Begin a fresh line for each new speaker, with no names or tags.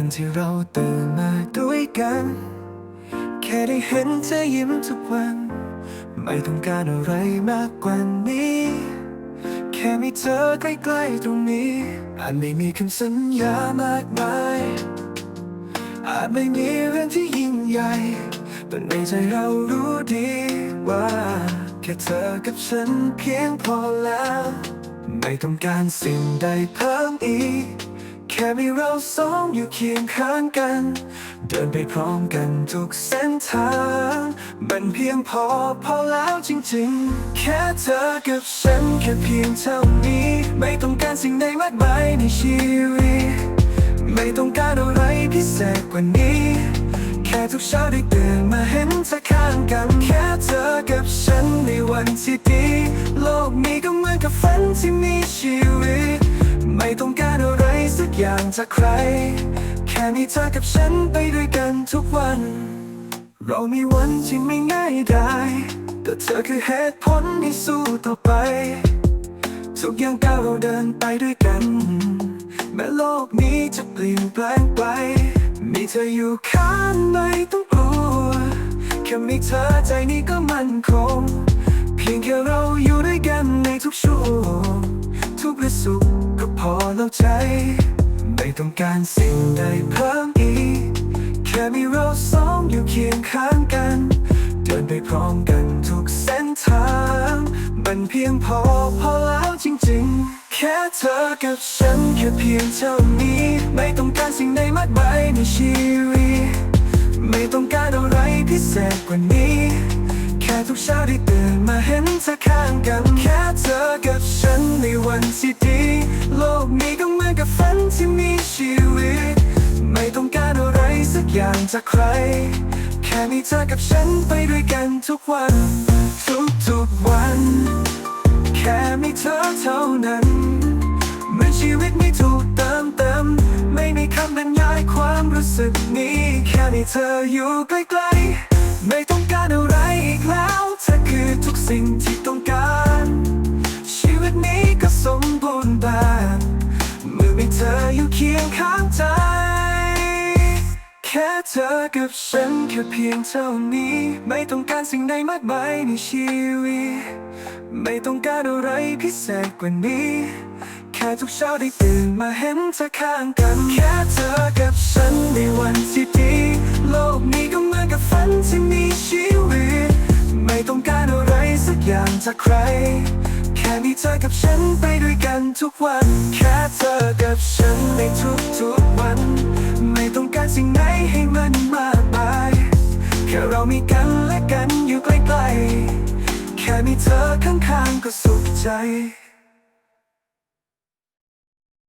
วันที่เราตื่นมาด้วยกัน แค่ได้เห็นเธอยิ้มทุกวัน ไม่ต้องการอะไรมากกว่านี้ แค่มีเธอใกล้ๆตรงนี้ อาจไม่มีคำสัญญามากมาย อาจไม่มีเรื่องที่ยิ่งใหญ่ แต่ในใจเรารู้ดีว่า แค่เธอกับฉันเพียงพอแล้ว ไม่ต้องการสิ่งใดเพิ่มอีก ค่มีเราสองอยู่เคียงข้างกัน เดินไปพร้อมกันทุกเส้นทาง มันเพียงพอพอแล้วจริงๆ แค่เธอกับฉันแค่เพียงเท่านี้ ไม่ต้องการสิ่งใดมากมายในชีวิต ไม่ต้องการอะไรพิเศษกว่านี้ แค่ทุกเช้าได้ตื่นมาเห็นเธอข้างกัน แค่เธอกับฉันในวันที่ดี อย่างจากใคร แค่มีเธอกับฉันไปด้วยกันทุกวัน เรามีวันที่ไม่ง่ายได้ แต่เธอคือเหตุผลที่สู้ต่อไป ทุกอย่างก้าวเราเดินไปด้วยกัน แม้โลกนี้จะเปลี่ยนแปลงไป มีเธออยู่ข้างไม่ต้องกลัว แค่มีเธอใจนี้ก็มั่นคง เพียงแค่เราอยู่ด้วยกันในทุกช่วงทุกฤสุขก็พอแล้วใจ ต้องการสิ่งใดเพิ่มอีก แค่มีเราสองอยู่เคียงข้างกัน เดินไปพร้อมกันทุกเส้นทาง มันเพียงพอพอแล้วจริงๆ แค่เธอกับฉันแค่เพียงเท่านี้ ไม่ต้องการสิ่งใดมากมายในชีวิต ไม่ต้องการอะไรพิเศษกว่านี้ แค่ทุกเช้าได้ตื่นมาเห็นเธอข้างกัน แค่เธอกับฉันในวันที่ ที่มีชีวิต ไม่ต้องการอะไรสักอย่างจากใคร แค่มีเธอกับฉันไปด้วยกันทุกวัน ทุกๆวัน แค่มีเธอเท่านั้นเหมือนชีวิตไม่ถูกเติมเต็มไม่มีคำบรรยายความรู้สึกนี้ แค่มีเธออยู่ใกล้ๆไม่ต้องการอะไรอีกแล้ว เธอคือทุกสิ่งที่ต้องการ คียงข้างใจ แค่เธอกับฉันแค่เพียงเท่านี้ ไม่ต้องการสิ่งใดมากมายในชีวิต ไม่ต้องการอะไรพิเศษกว่านี้ แค่ทุกเช้าได้ตื่นมาเห็นเธอข้างกัน แค่เธอกับฉันในวันที่ดี โลกนี้ก็เหมือนกับฝันที่มีชีวิต ไม่ต้องการอะไรสักอย่างจากใคร ค่มีเธอกับฉันไปด้วยกันทุกวัน แค่เธอกับฉันในทุกๆวัน ไม่ต้องการสิ่งไหนให้มันมากมายแค่เรามีกันและกันอยู่ใกล้ๆแค่มีเธอข้างๆก็สุขใจ